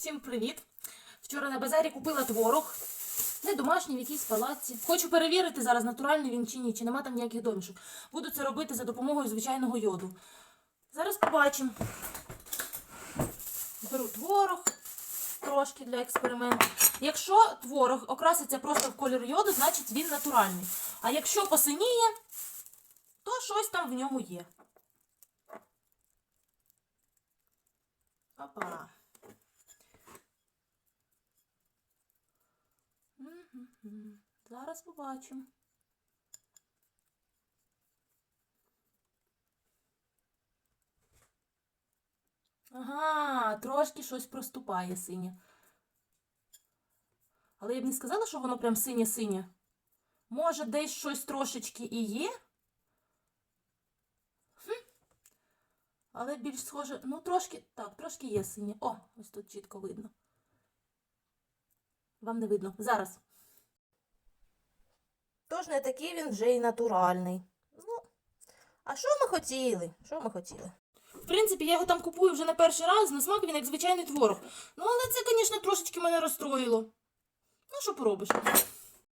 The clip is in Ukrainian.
Всім привіт! Вчора на базарі купила творог. Не домашній в якійсь палаці. Хочу перевірити зараз, натуральний він чи ні, чи нема там ніяких домішок. Буду це робити за допомогою звичайного йоду. Зараз побачимо. Беру творог трошки для експерименту. Якщо творог окраситься просто в колір йоду, значить він натуральний. А якщо посиніє, то щось там в ньому є. Опа. Зараз побачимо. Ага, трошки щось проступає синє. Але я б не сказала, що воно прям синє-синє. Може, десь щось трошечки і є. Хм. Але більш схоже, ну трошки, так, трошки є синє. О, ось тут чітко видно. Вам не видно. Зараз. Тож не такий він вже й натуральний. Ну, а що ми хотіли? Що ми хотіли? В принципі, я його там купую вже не перший раз, на смак він як звичайний творог. Ну, але це, звісно, трошечки мене розстроїло. Ну, що поробиш?